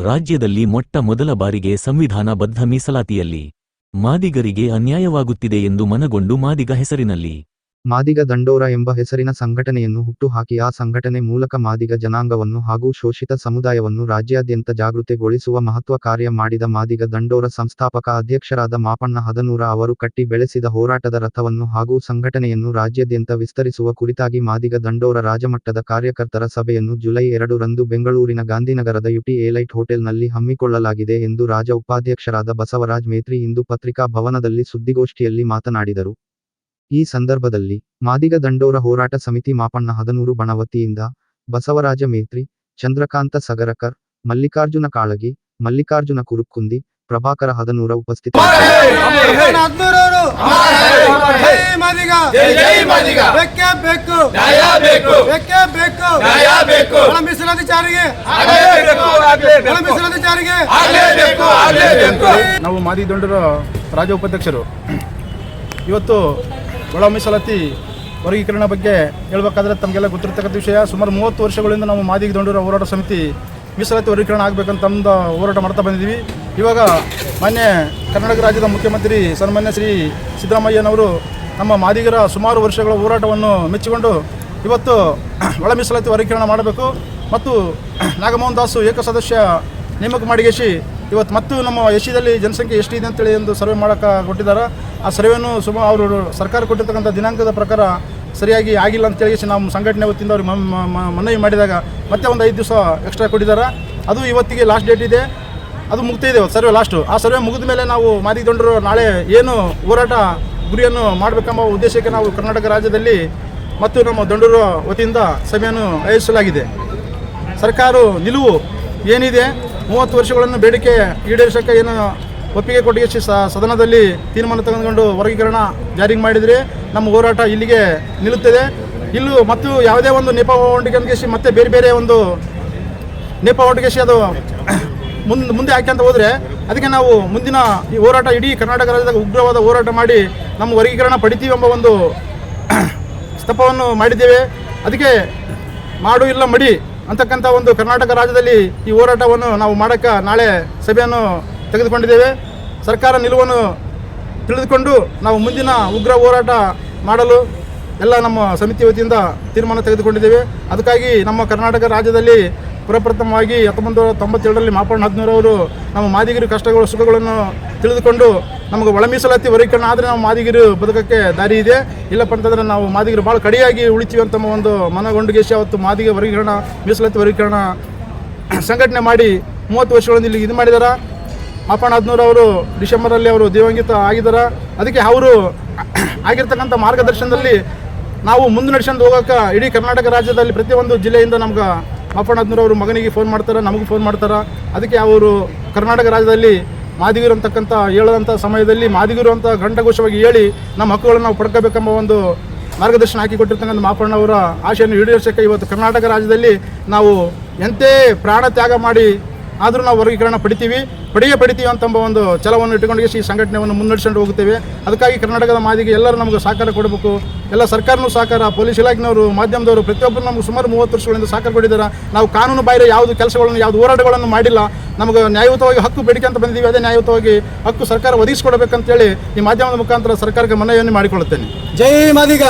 ರಾಜ್ಯದಲ್ಲಿ ಮೊಟ್ಟ ಮೊದಲ ಬಾರಿಗೆ ಸಂವಿಧಾನಬದ್ಧ ಮೀಸಲಾತಿಯಲ್ಲಿ ಮಾದಿಗರಿಗೆ ಅನ್ಯಾಯವಾಗುತ್ತಿದೆ ಎಂದು ಮನಗೊಂಡು ಮಾದಿಗ ಹೆಸರಿನಲ್ಲಿ. ಮಾದಿಗ ದಂಡೋರ ಎಂಬ ಹೆಸರಿನ ಸಂಘಟನೆಯನ್ನು ಹುಟ್ಟುಹಾಕಿ ಆ ಸಂಘಟನೆ ಮೂಲಕ ಮಾದಿಗ ಜನಾಂಗವನ್ನು ಹಾಗೂ ಶೋಷಿತ ಸಮುದಾಯವನ್ನು ರಾಜ್ಯಾದ್ಯಂತ ಜಾಗೃತಿಗೊಳಿಸುವ ಮಹತ್ವ ಕಾರ್ಯ ಮಾಡಿದ ಮಾದಿಗ ದಂಡೋರ ಸಂಸ್ಥಾಪಕ ಅಧ್ಯಕ್ಷರಾದ ಮಾಪಣ್ಣ ಹದನೂರ ಅವರು ಕಟ್ಟಿ ಬೆಳೆಸಿದ ಹೋರಾಟದ ರಥವನ್ನು ಹಾಗೂ ಸಂಘಟನೆಯನ್ನು ರಾಜ್ಯಾದ್ಯಂತ ವಿಸ್ತರಿಸುವ ಕುರಿತಾಗಿ ಮಾದಿಗ ದಂಡೋರ ರಾಜಮಟ್ಟದ ಕಾರ್ಯಕರ್ತರ ಸಭೆಯನ್ನು ಜುಲೈ ಎರಡು ರಂದು ಬೆಂಗಳೂರಿನ ಗಾಂಧಿನಗರದ ಯುಟಿ ಏಲೈಟ್ ಹೋಟೆಲ್ನಲ್ಲಿ ಹಮ್ಮಿಕೊಳ್ಳಲಾಗಿದೆ ಎಂದು ರಾಜ ಉಪಾಧ್ಯಕ್ಷರಾದ ಬಸವರಾಜ್ ಮೇತ್ರಿ ಇಂದು ಪತ್ರಿಕಾ ಭವನದಲ್ಲಿ ಸುದ್ದಿಗೋಷ್ಠಿಯಲ್ಲಿ ಮಾತನಾಡಿದರು. ಈ ಸಂದರ್ಭದಲ್ಲಿ ಮಾದಿಗ ದಂಡೋರ ಹೋರಾಟ ಸಮಿತಿ ಮಾಪಣ್ಣ ಹದನೂರು ಬಣವತಿಯಿಂದ ಬಸವರಾಜ ಮೇತ್ರಿ ಚಂದ್ರಕಾಂತ ಸಗರಕರ್ ಮಲ್ಲಿಕಾರ್ಜುನ ಕಾಳಗಿ ಮಲ್ಲಿಕಾರ್ಜುನ ಕುರುಕ್ಕುಂದಿ ಪ್ರಭಾಕರ ಹದನೂರ ಉಪಸ್ಥಿತಿ ಹದ್ನೂರವರು ಜೈ ಮಾದಿಗ. ಜೈ ಜೈ ಮಾದಿಗ. ಬೇಕೇ ಬೇಕು. ನ್ಯಾಯ ಬೇಕು. ಬೇಕೇ ಬೇಕು. ನ್ಯಾಯ ಬೇಕು. ಒಳ ಮೀಸಲಾತಿ ಜಾರಿಗೆ ಆಗಲೇಬೇಕು ಒಳ ಆಗಲೇಬೇಕು ಮೀಸಲಾತಿ ಜಾರಿಗೆ ಆಗಲೇಬೇಕು ಆಗಲೇಬೇಕು ನಾವು ಮಾದಿ ದೊಂಡರ ರಾಜ್ಯ ಉಪಾಧ್ಯಕ್ಷರು ಇವತ್ತು ಒಳ ಮೀಸಲಾತಿ ವರ್ಗೀಕರಣ ಬಗ್ಗೆ ಹೇಳಬೇಕಾದ್ರೆ ತಮಗೆಲ್ಲ ಗೊತ್ತಿರ್ತಕ್ಕಂಥ ವಿಷಯ. ಸುಮಾರು ಮೂವತ್ತು ವರ್ಷಗಳಿಂದ ನಾವು ಮಾದಿಗೆ ದೊಂಡೂರ ಹೋರಾಟ ಸಮಿತಿ ಮೀಸಲಾತಿ ವರ್ಗೀಕರಣ ಆಗಬೇಕಂತ ತಮ್ಮ ಹೋರಾಟ ಮಾಡ್ತಾ ಬಂದಿದ್ದೀವಿ. ಇವಾಗ ಮಾನ್ಯ ಕರ್ನಾಟಕ ರಾಜ್ಯದ ಮುಖ್ಯಮಂತ್ರಿ ಸನ್ಮಾನ್ಯ ಶ್ರೀ ಸಿದ್ದರಾಮಯ್ಯನವರು ನಮ್ಮ ಮಾದಿಗರ ಸುಮಾರು ವರ್ಷಗಳ ಹೋರಾಟವನ್ನು ಮೆಚ್ಚಿಕೊಂಡು ಇವತ್ತು ಒಳ ಮೀಸಲಾತಿ ವರ್ಗೀಕರಣ ಮಾಡಬೇಕು ಮತ್ತು ನಾಗಮೋಹನ್ ದಾಸು ಏಕ ಸದಸ್ಯ ನೇಮಕ ಮಾಡಿಗೆಸಿ ಇವತ್ತು ಮತ್ತು ನಮ್ಮ ಏಷ್ಯಾದಲ್ಲಿ ಜನಸಂಖ್ಯೆ ಎಷ್ಟಿದೆ ಅಂತೇಳಿ ಒಂದು ಸರ್ವೆ ಮಾಡೋಕೆ ಕೊಟ್ಟಿದ್ದಾರೆ. ಆ ಸರ್ವೆಯನ್ನು ಸುಮ ಅವರು ಸರ್ಕಾರ ಕೊಟ್ಟಿರ್ತಕ್ಕಂಥ ದಿನಾಂಕದ ಪ್ರಕಾರ ಸರಿಯಾಗಿ ಆಗಿಲ್ಲ ಅಂತೇಳಿ ನಮ್ಮ ಸಂಘಟನೆ ವತಿಯಿಂದ ಅವ್ರಿಗೆ ಮನವಿ ಮಾಡಿದಾಗ ಮತ್ತೆ ಒಂದು ಐದು ದಿವಸ ಎಕ್ಸ್ಟ್ರಾ ಕೊಟ್ಟಿದ್ದಾರೆ. ಅದು ಇವತ್ತಿಗೆ ಲಾಸ್ಟ್ ಡೇಟ್ ಇದೆ. ಅದು ಮುಗ್ತಾ ಇದೆ ಸರ್ವೆ ಲಾಸ್ಟು ಆ ಸರ್ವೆ ಮುಗಿದ ಮೇಲೆ ನಾವು ಮಾದಿ ದೊಂಡರು ನಾಳೆ ಏನು ಹೋರಾಟ ಗುರಿಯನ್ನು ಮಾಡಬೇಕೆಂಬ ಉದ್ದೇಶಕ್ಕೆ ನಾವು ಕರ್ನಾಟಕ ರಾಜ್ಯದಲ್ಲಿ ಮತ್ತು ನಮ್ಮ ದೊಂಡರ ವತಿಯಿಂದ ಸಭೆಯನ್ನು ಆಯೋಜಿಸಲಾಗಿದೆ. ಸರ್ಕಾರ ನಿಲುವು ಏನಿದೆ? ಮೂವತ್ತು ವರ್ಷಗಳನ್ನು ಬೇಡಿಕೆ ಈಡೇರಿಸೋಕ್ಕೆ ಏನು ಒಪ್ಪಿಗೆ ಕೊಟ್ಟಿಗೆ ಸದನದಲ್ಲಿ ತೀರ್ಮಾನ ತೆಗೆದುಕೊಂಡು ವರ್ಗೀಕರಣ ಜಾರಿಗೆ ಮಾಡಿದರೆ ನಮ್ಮ ಹೋರಾಟ ಇಲ್ಲಿಗೆ ನಿಲ್ಲುತ್ತದೆ. ಇಲ್ಲೂ ಮತ್ತು ಯಾವುದೇ ಒಂದು ನೆಪ ಹೊಂದಿಸಿ ಮತ್ತೆ ಬೇರೆ ಬೇರೆ ಒಂದು ನೆಪ ಹೊಂದಿಸಿ ಅದು ಮುಂದೆ ಮುಂದೆ ಹಾಕ್ಯಂತ ಹೋದರೆ ಅದಕ್ಕೆ ನಾವು ಮುಂದಿನ ಈ ಹೋರಾಟ ಇಡೀ ಕರ್ನಾಟಕ ರಾಜ್ಯದ ಉಗ್ರವಾದ ಹೋರಾಟ ಮಾಡಿ ನಮ್ಮ ವರ್ಗೀಕರಣ ಪಡಿತೀವಿ ಎಂಬ ಒಂದು ಸ್ತಪವನ್ನು ಮಾಡಿದ್ದೇವೆ. ಅದಕ್ಕೆ ಮಾಡು ಇಲ್ಲ ಮಡಿ ಅಂತಕ್ಕಂಥ ಒಂದು ಕರ್ನಾಟಕ ರಾಜ್ಯದಲ್ಲಿ ಈ ಹೋರಾಟವನ್ನು ನಾವು ಮಾಡೋಕ್ಕೆ ನಾಳೆ ಸಭೆಯನ್ನು ತೆಗೆದುಕೊಂಡಿದ್ದೇವೆ. ಸರ್ಕಾರ ನಿಲುವನ್ನು ತಿಳಿದುಕೊಂಡು ನಾವು ಮುಂದಿನ ಉಗ್ರ ಹೋರಾಟ ಮಾಡಲು ಎಲ್ಲ ನಮ್ಮ ಸಮಿತಿ ವತಿಯಿಂದ ತೀರ್ಮಾನ ತೆಗೆದುಕೊಂಡಿದ್ದೇವೆ. ಅದಕ್ಕಾಗಿ ನಮ್ಮ ಕರ್ನಾಟಕ ರಾಜ್ಯದಲ್ಲಿ ಪ್ರಪ್ರಥಮವಾಗಿ ಹತ್ತೊಂಬತ್ತು ನೂರ ತೊಂಬತ್ತೇಳರಲ್ಲಿ ಮಾಪಣ್ಣ ಹದಿನೂರವರು ನಮ್ಮ ಮಾದಿಗಿರಿ ಕಷ್ಟಗಳು ಸುಖಗಳನ್ನು ತಿಳಿದುಕೊಂಡು ನಮಗೆ ಒಳ ಮೀಸಲಾತಿ ವರ್ಗೀಕರಣ ಆದರೆ ನಾವು ಮಾದಿಗಿರಿ ಬದುಕಕ್ಕೆ ದಾರಿ ಇದೆ. ಇಲ್ಲಪ್ಪ ಅಂತಂದರೆ ನಾವು ಮಾದಿಗಿರಿ ಭಾಳ ಕಡಿಯಾಗಿ ಉಳಿತೀವಿ ಅಂತ ಒಂದು ಮನಗೊಂಡುಗೇಶಿ ಅವತ್ತು ಮಾದಿಗೆ ವರ್ಗೀಕರಣ, ಮೀಸಲಾತಿ ವರ್ಗೀಕರಣ ಸಂಘಟನೆ ಮಾಡಿ ಮೂವತ್ತು ವರ್ಷಗಳಿಂದ ಇಲ್ಲಿ ಇದು ಮಾಡಿದಾರ. ಮಾಪಣ್ಣ ಹದಿನೂರು ಅವರು ಡಿಸೆಂಬರಲ್ಲಿ ಅವರು ದಿವಂಗಿತ ಆಗಿದ್ದಾರೆ. ಅದಕ್ಕೆ ಅವರು ಆಗಿರ್ತಕ್ಕಂಥ ಮಾರ್ಗದರ್ಶನದಲ್ಲಿ ನಾವು ಮುಂದೆ ನಡೆಸ್ಕೊಂಡು ಹೋಗೋಕೆ ಇಡೀ ಕರ್ನಾಟಕ ರಾಜ್ಯದಲ್ಲಿ ಪ್ರತಿಯೊಂದು ಜಿಲ್ಲೆಯಿಂದ ನಮ್ಗೆ ಮಾಪಣ್ಣ ಹದಿನೂರು ಅವರು ಮಗನಿಗೆ ಫೋನ್ ಮಾಡ್ತಾರೆ, ನಮಗೆ ಫೋನ್ ಮಾಡ್ತಾರೆ. ಅದಕ್ಕೆ ಅವರು ಕರ್ನಾಟಕ ರಾಜ್ಯದಲ್ಲಿ ಮಾದಿಗಿರು ಅಂತಕ್ಕಂಥ ಹೇಳದಂಥ ಸಮಯದಲ್ಲಿ ಮಾದಿಗಿರು ಅಂತ ಘಂಟಘೋಷವಾಗಿ ಹೇಳಿ ನಮ್ಮ ಹಕ್ಕುಗಳನ್ನು ನಾವು ಪಡ್ಕೋಬೇಕೆಂಬ ಒಂದು ಮಾರ್ಗದರ್ಶನ ಹಾಕಿ ಕೊಟ್ಟಿರ್ತಕ್ಕಂಥ ಮಾಪಣ್ಣವರ ಆಶೆಯನ್ನು ಈಡೇರಿಸೋಕ್ಕೆ ಇವತ್ತು ಕರ್ನಾಟಕ ರಾಜ್ಯದಲ್ಲಿ ನಾವು ಎಂತೇ ಪ್ರಾಣ ತ್ಯಾಗ ಮಾಡಿ ಆದರೂ ನಾವು ವರ್ಗೀಕರಣ ಪಡಿತೀವಿ. ಪಡೆಯೇ ಪಡಿತೀವಿ ಅಂತ ಒಂದು ಛಲವನ್ನು ಇಟ್ಟುಕೊಂಡು ಈ ಸಂಘಟನೆಯನ್ನು ಮುನ್ನಡೆಸ್ಕೊಂಡು ಹೋಗುತ್ತೇವೆ. ಅದಕ್ಕಾಗಿ ಕರ್ನಾಟಕದ ಮಾದಿಗೆ ಎಲ್ಲರೂ ನಮಗೆ ಸಹಕಾರ ಕೊಡಬೇಕು. ಎಲ್ಲ ಸರ್ಕಾರನೂ ಸಹಕಾರ ಪೊಲೀಸ್ ಇಲಾಖೆನವರು ಮಾಧ್ಯಮದವರು ಪ್ರತಿಯೊಬ್ಬರು ನಮಗೆ ಸುಮಾರು ಮೂವತ್ತು ವರ್ಷಗಳಿಂದ ಸಹಕಾರ ಕೊಟ್ಟಿದ್ದಾರೆ. ನಾವು ಕಾನೂನು ಬಾಹಿರ ಯಾವುದು ಕೆಲಸಗಳನ್ನು ಯಾವುದು ಹೋರಾಟಗಳನ್ನು ಮಾಡಿಲ್ಲ. ನಮಗೆ ನ್ಯಾಯಯುತವಾಗಿ ಹಕ್ಕು ಬೇಡಿಕೆ ಅಂತ ಬಂದಿದ್ದೀವಿ. ಅದೇ ನ್ಯಾಯಯುತವಾಗಿ ಹಕ್ಕು ಸರ್ಕಾರ ಒದಗಿಸಿಕೊಡಬೇಕಂತೇಳಿ ಈ ಮಾಧ್ಯಮದ ಮುಖಾಂತರ ಸರ್ಕಾರಕ್ಕೆ ಮನವಿಯನ್ನು ಮಾಡಿಕೊಳ್ಳುತ್ತೇನೆ. ಜೈ ಮಾದಿಗ.